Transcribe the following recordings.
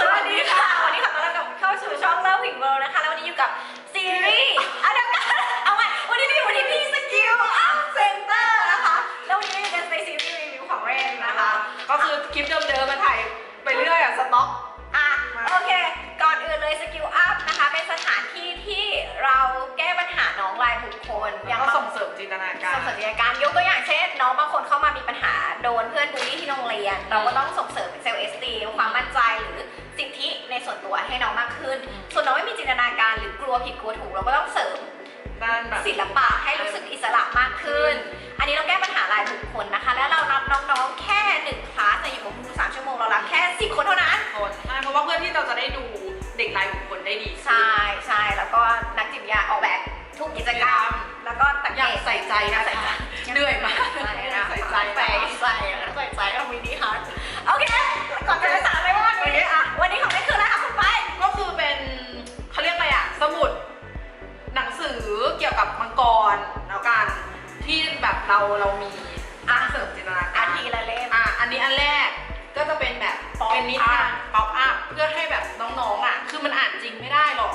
สวัสดีค่ะ วันนี้ขอต้อนรับกลับเข้าสู่ช่องเลิฟพิงเวิลด์นะคะ แล้ววันนี้อยู่กับซีรีส์อะเดี๋ยวกันเอาใหม่วันนี้อยู่ที่พี่สกิลอัพเซนเตอร์นะคะ แล้ววันนี้เราอยู่กันในซีรีส์รีวิวของเรนนะคะ ก็คือคลิปเดิมๆมาถ่ายไปเรื่อยอะสต็อก อะโอเค ก่อนอื่นเลยสกิลอัพนะคะ เป็นสถานที่ที่เราแก้ปัญหาน้องรายบุคคลแล้วก็ส่งเสริมจินตนาการ ส่งเสริมจินตนาการยกตัวอย่างเช่นน้องบางคนเข้ามามีปัญหาโดนเพื่อนบูลลี่ที่โรงเรียน เราก็ต้องส่ง รหรือกลัวผิดกลัวถูกเราก็ต้องเสริมด้านแบบศิลปะให้รู้สึกอิสระมากขึ้น เราเรามีอ่านเสริมจินตนาอัการนทีละเล่ม อะอันนี้อันแรกก็จะเป็นแบบ Pop เป็นนิทานป๊อปอัพเพื่อให้แบบน้องๆอะ คือมันอ่านจริงไม่ได้หรอก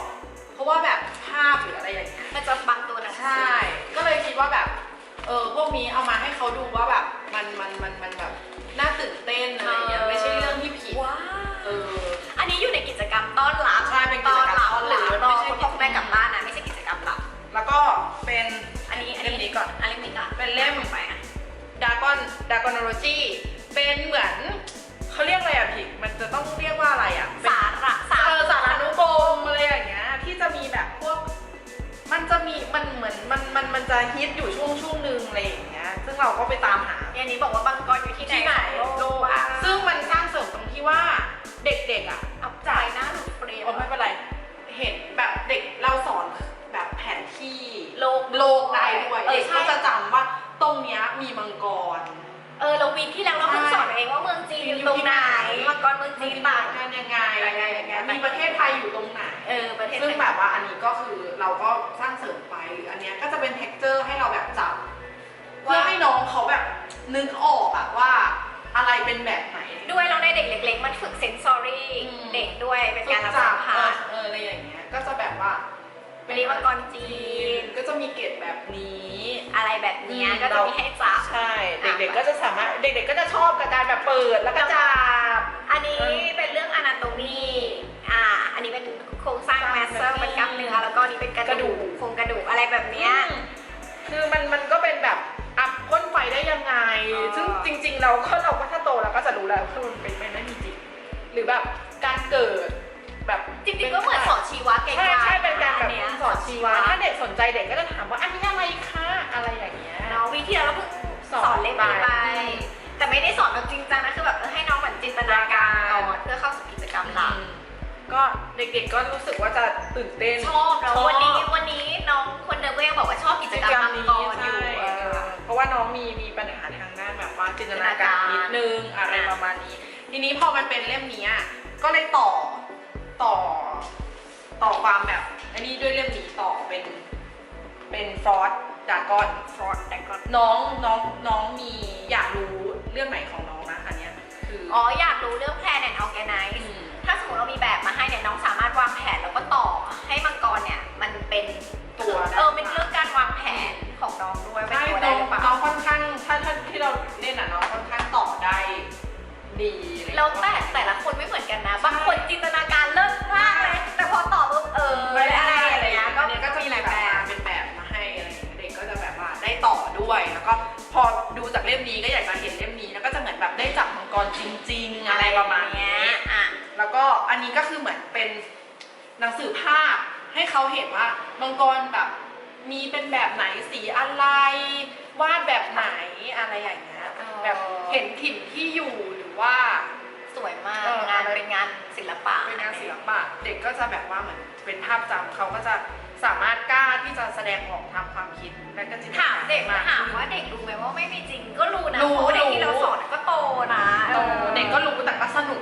ดากอนโลจีเป็นเหมือนเขาเรียกอะไรอะพี่มันจะต้องเรียกว่าอะไรอะเป็นสาระสาเออสารานุกรมอะไรอย่างเงี้ยที่จะมีแบบพวก มันจะมีมันเหมือนมันมันมันจะฮิตอยู่ช่วงช่วงหนึ่งอะไรอย่างเงี้ยซึ่งเราก็ไปตามหาอันนี้บอกว่าบางกรอยู่ที่ไหนที่ไหนของโลกอะซึ่งมันสร้างเสริมตรงที่ว่าเด็กๆอะเอาใจหน้าหนูเปรี้ยวโอ้ไม่เป็นไร เห็นแบบเด็กเราสอนแบบแผนที่โลกโลกได้ด้วยเออเด็กใช่ก็จะจำว่าตรงเนี้ยมีมังกร เออเรา วีคที่แล้วเราเพิ่งใช่สอนเองว่าเมืองจีนอยู่ตรงไหนมังกรเมืองจีนต่าง กันยังไงอะไรอย่างเงี้ยมีประเทศไทยอยู่ตรงไหน เออประเทศซึ่งไทยแบบว่าอันนี้ก็คือเราก็สร้างเสริมไปหรืออันเนี้ยก็จะเป็นเท็กเจอร์ให้เราแบบจับเพื่อให้น้องเขาแบบนึกออกอะว่าอะไรเป็นแบบไหน ด้วยแล้วในเด็กเล็ก ๆ มันฝึกเซนซอรี่อืม เด็กด้วยเป็นฝึการกรับจัสับมเอผัอสเอออะไรอย่างเงี้ยก็จะแบบว่า วันนี้มังกรจีนก็จะมีเกรดแบบนี้ อะไรแบบเนี้ยอืมก็จะมีให้จับใช่ เด็กๆก็จะสามารถเด็กๆก็จะชอบกับการแบบเปิดแล้วก็จับอันนี้เออเป็นเรื่องอนาโตมีอ่าอันนี้เป็นโครงสร้างสร้างแมสเซอร์ master เป็นกล้ามเนื้อแล้วก็อันนี้เป็นกระกระดูดูกกโครงกระดูกอะไรแบบเนี้ยคือมันมันก็เป็นแบบอัพพ่นไฟได้ยังไงอ๋อซึ่งจริง ๆ เราก็เราก็ถ้าโตเราก็จะรู้แล้วว่ามันเป็นไปไม่มีจริงหรือแบบการเกิดแบบจริงๆก็เหมือนสอนชีวะไกลๆใช่ใช่เป็นการแบบอัยสอนชีวะถ้าเด็กสนใจเด็กก็จะถามว่าอันนี้อะไรคะอะไร เด็กๆก็รู้สึกว่าจะตื่นเต้นชอบแล้วชอบวันนี้วันนี้น้องคนเดิมก็ยังบอกว่าชอบกิจกรรมมังกรอยู่ใช่เออเพราะว่าน้องมีมีปัญหาทางด้านแบบว่าจินตนาการนิดนึงอะไรประมาณนี้ ทีนี้พอมันเป็นเล่มเนี้ยก็เลยต่อต่อต่อความแบบอันนี้ด้วยเล่มนี้ต่อเป็นเป็นฟรอสดากอนฟรอดแต่ก่อนน้องน้องน้องมีอยากรู้เรื่องไหนของน้องนะอันเนี้ยคืออ๋ออยากรู้เรื่อง plan and organize มถ้าสมมติเรามีแบบมาให้เนี่ย ดีอะไรอย่างแล้วเงี้ย แต่แต่ละคนไม่เหมือนกันนะ บางคนจินตนาการเลิศมากเลย แต่พอตอบปุ๊บเอออะไรอะไรอย่างเงี้ยก็อันนี้ก็จะมีมีหลายแบแบบบ เป็นแบบมาให้อะไรอย่างเงี้ยเด็กก็จะแบบว่าได้ต่อด้วย แล้วก็พอดูจากเล่มนี้ก็อยากจะเห็นเล่มนี้ แล้วก็จะเหมือนแบบได้จับมังกรจริง ๆ อะไรประมาณเนี้ย อะ แล้วก็อันนี้ก็คือเหมือนเป็นหนังสือภาพให้เขาเห็นว่ามังกรแบบมีเป็นแบบไหนสีอะไร วาดแบบไหนอะไรอย่างเงี้ยอ๋อแบบ เห็นถิ่นที่อยู่หรือว่า สวยมากเอองานอะไร เป็นงานศิลปะเป็นงานศิลปะ เด็กก็จะแบบว่าเหมือนเป็นภาพจำเขาก็จะสามารถกล้าที่จะแสดงออกทางความคิดและก็จินตนาถามการเด็กมากถามขึ้น ว่าเด็กรู้ไหมว่าไม่มีจริงก็รู้นะรู้ เพราะว่าเด็กรู้ที่เราสอนก็โตนะเออเด็กก็รู้แต่ก็สนุก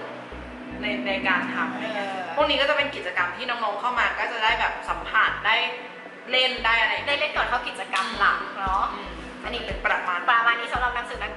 ในในการทำ เออ พวกนี้ก็จะเป็นกิจกรรมที่น้องๆเข้ามาก็จะได้แบบสัมผัสได้เล่นได้อะไรได้เล่นก่อนเข้ากิจกรรมหลักเนาะ อืมอันนี้เป็นประมาณ ประมาณนี้สำหรับหนังสือนัก